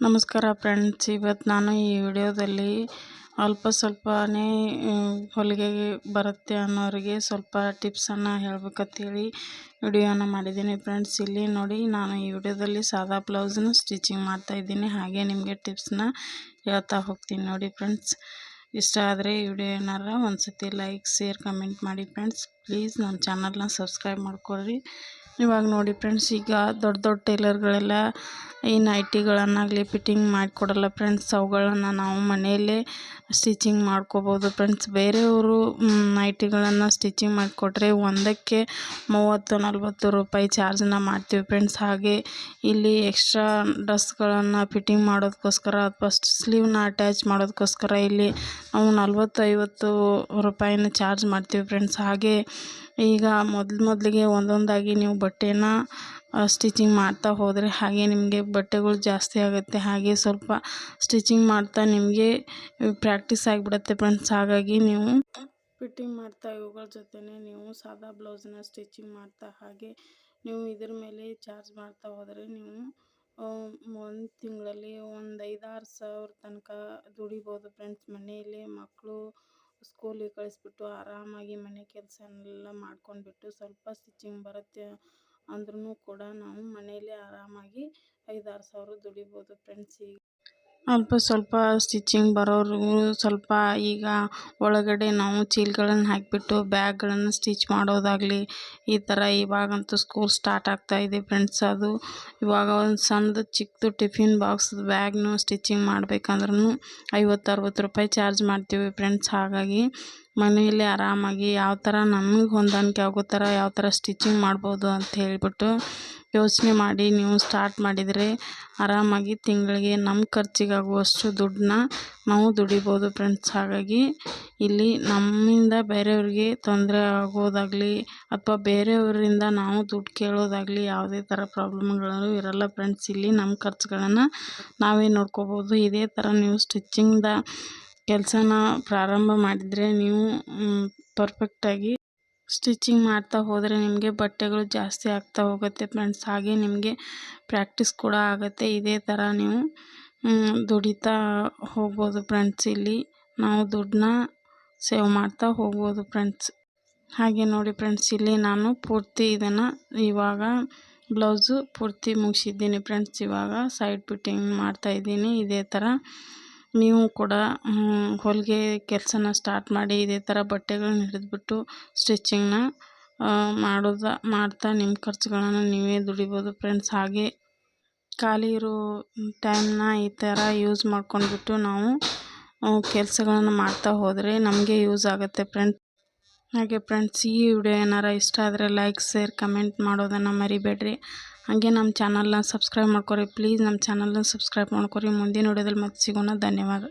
ನಮಸ್ಕಾರ ಫ್ರೆಂಡ್ಸ್ ಇವತ್ತು ನಾನು ಈ ವಿಡಿಯೋದಲ್ಲಿ ಅಲ್ಪ ಸ್ವಲ್ಪನೇ ಹೊಲಿಗೆ ಬರುತ್ತೆ ಅನ್ನೋರಿಗೆ ಸ್ವಲ್ಪ ಟಿಪ್ಸನ್ನು ಹೇಳ್ಬೇಕಂತೇಳಿ ವಿಡಿಯೋನ ಮಾಡಿದ್ದೀನಿ ಫ್ರೆಂಡ್ಸ್ ಇಲ್ಲಿ ನೋಡಿ ನಾನು ಈ ವಿಡಿಯೋದಲ್ಲಿ ಸಾದಾ ಬ್ಲೌಸನ್ನು ಸ್ಟಿಚಿಂಗ್ ಮಾಡ್ತಾ ಇದ್ದೀನಿ. ಹಾಗೆ ನಿಮಗೆ ಟಿಪ್ಸ್ನ ಹೇಳ್ತಾ ಹೋಗ್ತೀನಿ ನೋಡಿ ಫ್ರೆಂಡ್ಸ್ ಇಷ್ಟ ಆದರೆ ಈ ವಿಡಿಯೋ ಏನಾರ ಒಂದು ಸತಿ ಲೈಕ್ ಶೇರ್ ಕಮೆಂಟ್ ಮಾಡಿ ಫ್ರೆಂಡ್ಸ್ ಪ್ಲೀಸ್ ನನ್ನ ಚಾನಲ್ನ ಸಬ್ಸ್ಕ್ರೈಬ್ ಮಾಡ್ಕೊಳ್ರಿ. ಇವಾಗ ನೋಡಿ ಫ್ರೆಂಡ್ಸ್, ಈಗ ದೊಡ್ಡ ದೊಡ್ಡ ಟೈಲರ್ಗಳೆಲ್ಲ ಈ ನೈಟಿಗಳನ್ನಾಗಲಿ ಫಿಟ್ಟಿಂಗ್ ಮಾಡಿಕೊಡಲ್ಲ ಫ್ರೆಂಡ್ಸ್. ಅವುಗಳನ್ನು ನಾವು ಮನೆಯಲ್ಲೇ ಸ್ಟಿಚಿಂಗ್ ಮಾಡ್ಕೋಬೋದು ಫ್ರೆಂಡ್ಸ್. ಬೇರೆಯವರು ನೈಟಿಗಳನ್ನು ಸ್ಟಿಚಿಂಗ್ ಮಾಡಿಕೊಟ್ರೆ ಒಂದಕ್ಕೆ ಮೂವತ್ತು, ನಲ್ವತ್ತು ರೂಪಾಯಿ ಚಾರ್ಜನ್ನ ಮಾಡ್ತೀವಿ ಫ್ರೆಂಡ್ಸ್. ಹಾಗೆ ಇಲ್ಲಿ ಎಕ್ಸ್ಟ್ರಾ ಡ್ರೆಸ್ಗಳನ್ನು ಫಿಟ್ಟಿಂಗ್ ಮಾಡೋದಕ್ಕೋಸ್ಕರ ಅಥವಾ ಸ್ಲೀವ್ನ ಅಟ್ಯಾಚ್ ಮಾಡೋದಕ್ಕೋಸ್ಕರ ಇಲ್ಲಿ ನಾವು ನಲ್ವತ್ತು ಐವತ್ತು ರೂಪಾಯಿನ ಚಾರ್ಜ್ ಮಾಡ್ತೀವಿ ಫ್ರೆಂಡ್ಸ್. ಹಾಗೆ ಈಗ ಮೊದಲು ಮೊದಲಿಗೆ ಒಂದೊಂದಾಗಿ ನೀವು ಬಟ್ಟೆನ ಸ್ಟಿಚಿಂಗ್ ಮಾಡ್ತಾ ಹೋದರೆ ಹಾಗೆ ನಿಮಗೆ ಬಟ್ಟೆಗಳು ಜಾಸ್ತಿ ಆಗುತ್ತೆ. ಹಾಗೆ ಸ್ವಲ್ಪ ಸ್ಟಿಚಿಂಗ್ ಮಾಡ್ತಾ ನಿಮಗೆ ಪ್ರಾಕ್ಟೀಸ್ ಆಗಿಬಿಡುತ್ತೆ ಫ್ರೆಂಡ್ಸ್ ಹಾಗಾಗಿ ನೀವು ಫಿಟ್ಟಿಂಗ್ ಮಾಡ್ತಾ ಇವುಗಳ ಜೊತೆನೇ ನೀವು ಸಾದಾ ಬ್ಲೌಸನ್ನ ಸ್ಟಿಚಿಂಗ್ ಮಾಡ್ತಾ ಹಾಗೆ ನೀವು ಇದ್ರ ಮೇಲೆ ಚಾರ್ಜ್ ಮಾಡ್ತಾ ಹೋದರೆ ನೀವು ಒಂದು ತಿಂಗಳಲ್ಲಿ ಒಂದು ಐದಾರು ಸಾವಿರ ತನಕ ದುಡಿಬೋದು ಫ್ರೆಂಡ್ಸ್ ಮನೆಯಲ್ಲಿ ಮಕ್ಕಳು ಸ್ಕೂಲಿಗೆ ಕಳಿಸ್ಬಿಟ್ಟು ಆರಾಮಾಗಿ ಮನೆ ಕೆಲಸ ಎಲ್ಲ ಮಾಡ್ಕೊಂಡ್ಬಿಟ್ಟು ಸ್ವಲ್ಪ ಸ್ಟಿಚಿಂಗ್ ಬರುತ್ತೆ ಅಂದ್ರೂ ಕೂಡ ನಾವು ಮನೆಯಲ್ಲೇ ಆರಾಮಾಗಿ ಐದಾರು ಸಾವಿರ ದುಡಿಬೋದು ಫ್ರೆಂಡ್ಸ್ ಅಲ್ಪ ಸ್ವಲ್ಪ ಸ್ಟಿಚಿಂಗ್ ಬರೋರಿಗೂ ಸ್ವಲ್ಪ ಈಗ ಒಳಗಡೆ ನಾವು ಚೀಲಗಳನ್ನು ಹಾಕಿಬಿಟ್ಟು ಬ್ಯಾಗ್ಗಳನ್ನು ಸ್ಟಿಚ್ ಮಾಡೋದಾಗಲಿ, ಈ ಥರ ಇವಾಗಂತೂ ಸ್ಕೂಲ್ ಸ್ಟಾರ್ಟ್ ಆಗ್ತಾಯಿದೆ ಫ್ರೆಂಡ್ಸ್ ಅದು. ಇವಾಗ ಒಂದು ಸಣ್ಣದು ಚಿಕ್ಕದು ಟಿಫಿನ್ ಬಾಕ್ಸ್ದು ಬ್ಯಾಗ್ನು ಸ್ಟಿಚಿಂಗ್ ಮಾಡ್ಬೇಕಂದ್ರೂ ಐವತ್ತು ಅರವತ್ತು ರೂಪಾಯಿ ಚಾರ್ಜ್ ಮಾಡ್ತೀವಿ ಫ್ರೆಂಡ್ಸ್ ಹಾಗಾಗಿ ಮನೆಯಲ್ಲಿ ಆರಾಮಾಗಿ ಯಾವ ಥರ ನಮಗೆ ಹೊಂದಾಣಿಕೆ ಆಗೋ ಥರ ಯಾವ ಥರ ಸ್ಟಿಚಿಂಗ್ ಮಾಡ್ಬೋದು ಅಂತ ಹೇಳಿಬಿಟ್ಟು ಯೋಚನೆ ಮಾಡಿ ನೀವು ಸ್ಟಾರ್ಟ್ ಮಾಡಿದರೆ ಆರಾಮಾಗಿ ತಿಂಗಳಿಗೆ ನಮ್ಮ ಖರ್ಚಿಗಾಗುವಷ್ಟು ದುಡ್ಡನ್ನ ನಾವು ದುಡಿಬೋದು ಫ್ರೆಂಡ್ಸ್ ಹಾಗಾಗಿ ಇಲ್ಲಿ ನಮ್ಮಿಂದ ಬೇರೆಯವ್ರಿಗೆ ತೊಂದರೆ ಆಗೋದಾಗಲಿ ಅಥವಾ ಬೇರೆಯವರಿಂದ ನಾವು ದುಡ್ಡು ಕೇಳೋದಾಗಲಿ ಯಾವುದೇ ಥರ ಪ್ರಾಬ್ಲಮ್ಗಳು ಇರಲ್ಲ ಫ್ರೆಂಡ್ಸ್ ಇಲ್ಲಿ ನಮ್ಮ ಖರ್ಚುಗಳನ್ನು ನಾವೇ ನೋಡ್ಕೋಬೋದು. ಇದೇ ಥರ ನೀವು ಸ್ಟಿಚ್ಚಿಂಗ್ದ ಕೆಲಸನ ಪ್ರಾರಂಭ ಮಾಡಿದರೆ ನೀವು ಪರ್ಫೆಕ್ಟಾಗಿ ಸ್ಟಿಚಿಂಗ್ ಮಾಡ್ತಾ ಹೋದರೆ ನಿಮಗೆ ಬಟ್ಟೆಗಳು ಜಾಸ್ತಿ ಆಗ್ತಾ ಹೋಗುತ್ತೆ ಫ್ರೆಂಡ್ಸ್. ಹಾಗೆ ನಿಮಗೆ ಪ್ರ್ಯಾಕ್ಟೀಸ್ ಕೂಡ ಆಗುತ್ತೆ. ಇದೇ ಥರ ನೀವು ದುಡಿತಾ ಹೋಗ್ಬೋದು ಫ್ರೆಂಡ್ಸ್. ಇಲ್ಲಿ ನಾವು ದುಡ್ಡನ್ನ ಸೇವ್ ಮಾಡ್ತಾ ಹೋಗ್ಬೋದು ಫ್ರೆಂಡ್ಸ್. ಹಾಗೆ ನೋಡಿ ಫ್ರೆಂಡ್ಸ್, ಇಲ್ಲಿ ನಾನು ಪೂರ್ತಿ ಇದನ್ನು ಇವಾಗ ಬ್ಲೌಸು ಪೂರ್ತಿ ಮುಗಿಸಿದ್ದೀನಿ ಫ್ರೆಂಡ್ಸ್. ಇವಾಗ ಸೈಡ್ ಫಿಟ್ಟಿಂಗ್ ಮಾಡ್ತಾಯಿದ್ದೀನಿ ಇದೇ ಥರ ನೀವು ಕೂಡ ಹೊಲಿಗೆ ಕೆಲಸನ ಸ್ಟಾರ್ಟ್ ಮಾಡಿ ಇದೇ ಥರ ಬಟ್ಟೆಗಳನ್ನ ಹಿಡಿದ್ಬಿಟ್ಟು ಸ್ಟಿಚಿಂಗ್ನ ಮಾಡೋದು, ಮಾಡ್ತಾ ನಿಮ್ಮ ಖರ್ಚುಗಳನ್ನು ನೀವೇ ದುಡಿಬೋದು ಫ್ರೆಂಡ್ಸ್ ಹಾಗೆ ಖಾಲಿ ಇರೋ ಟೈಮ್ನ ಈ ಥರ ಯೂಸ್ ಮಾಡ್ಕೊಂಡ್ಬಿಟ್ಟು ನಾವು ಕೆಲಸಗಳನ್ನು ಮಾಡ್ತಾ ಹೋದರೆ ನಮಗೆ ಯೂಸ್ ಆಗುತ್ತೆ ಫ್ರೆಂಡ್ಸ್ ಹಾಗೆ ಫ್ರೆಂಡ್ಸ್ ಈ ವಿಡಿಯೋ ಏನಾರ ಇಷ್ಟ ಆದರೆ ಲೈಕ್ ಶೇರ್ ಕಮೆಂಟ್ ಮಾಡೋದನ್ನು ಮರಿಬೇಡ್ರಿ. ಹಾಗೆ ನಮ್ಮ ಚಾನಲ್ನ ಸಬ್ಸ್ಕ್ರೈಬ್ ಮಾಡ್ಕೊರಿ. ಪ್ಲೀಸ್ ನಮ್ಮ ಚಾನಲ್ನ ಸಬ್ಸ್ಕ್ರೈಬ್ ಮಾಡ್ಕೊರಿ. ಮುಂದಿನ ವಿಡಿಯೋದಲ್ಲಿ ಮತ್ತೆ ಸಿಗೋಣ. ಧನ್ಯವಾದ.